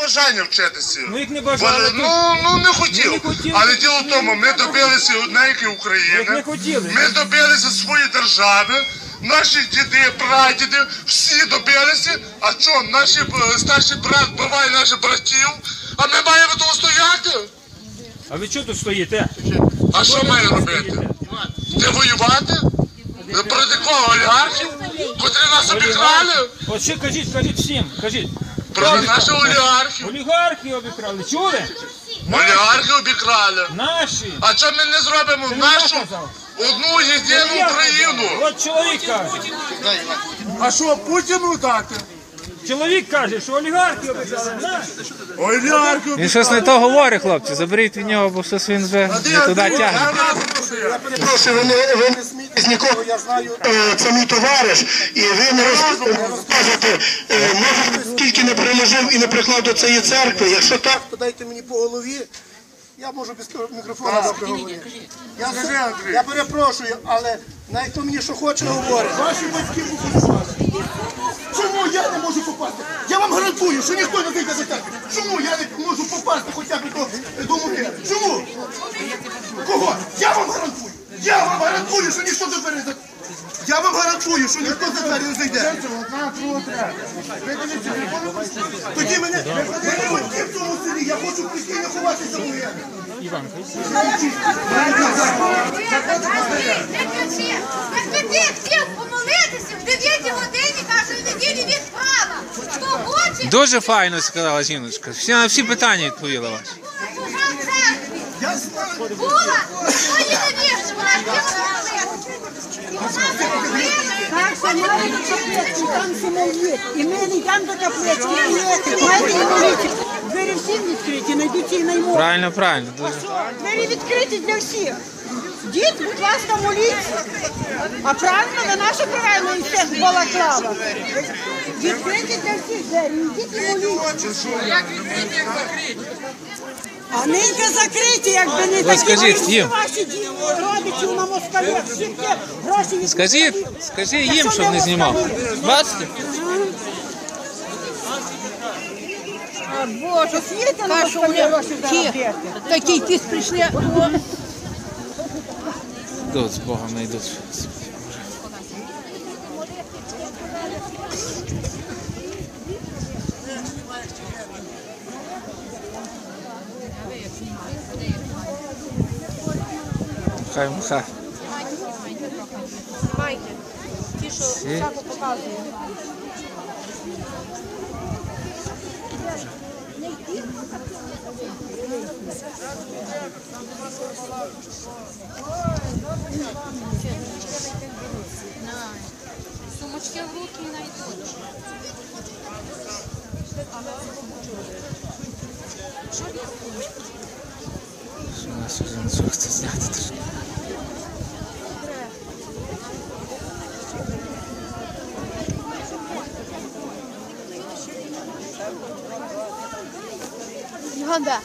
бажання вчитися. Ну, їх не бажали, Бо- Ну, ну не хотів. не хотів. Але діло в тому, ми добилися однієї Як України. не хотіли. Ми добилися своєї держави. Наші діди, прадіди, всі добилися. А що, наші е, старший брат биває наших братів, а ми маємо того стояти? А ви чого тут стоїте? А що має робити? Де воювати? Проти кого? Олігархів? Котрі нас обікрали? От ще кажіть, кажіть всім, кажіть. Проти наших олігархів. Олігархи обікрали, чули? Олігархи обікрали. Наші. А що ми не зробимо нашу одну єдину Україну? От чоловіка. А що, Путіну дати? Чоловік каже, що олігархи. Наші. Олігархи Він щось не то говорить, хлопці. Заберіть від нього, бо щось він вже не туди тягне. Прошу, ви не, ви не смійтесь нікого, я знаю, е, це мій товариш, і ви не роз- не розказуєте, е, може, скільки не приложив і не приклав до цієї церкви. Якщо так, то дайте мені по голові. Я можу без мікрофона добре говорити. Я, я перепрошую, але навіть хто мені що хоче говорить. Ваші батьки попали. Чому я не можу попасти? Я вам гарантую, що ніхто не вийде за так. Чому я не можу попасти хоча б до, до муки? Чому? Кого? Я вам гарантую! Я вам гарантую, що ніхто до двері не зайде. Я вам гарантую, що ніхто за двері не зайде. Тоді мене мене в цьому селі, я хочу постійно ховатися у мене. Не кричи! Не кричи! Всім помолитися! В 9 годині, каже, в неділі відправа! Хто хоче, Дуже файно сказала жіночка. Всі на всі питання відповіла! Твої невірші, вона! І там Симон є. І ми не йдемо до каплички, і є. Маєте і молитися. Двері всім відкриті, знайдуться і наймові. Правильно, правильно. Дуже. Двері відкриті для всіх. Дід, будь ласка, моліться. А правильно, на наше правильно і все з балаклава. Відкриті для всіх двері, йдіть і моліться. А нинька закриті, якби не такі скажіть всі їм. ваші ді- родичі на москалях, всі ті гроші від Скажіть, москалів. скажи Та їм, що щоб не знімав. москалі? Бачите? Боже, світи на москалі гроші заробити. Такий тиск прийшли. Йдуть з Богом не йдуть. Хай мха. ті, що Всі. всяко показують. Сумочки в руки не знайдуть. Що у нас вже не хочеться зняти трошки. Ганда.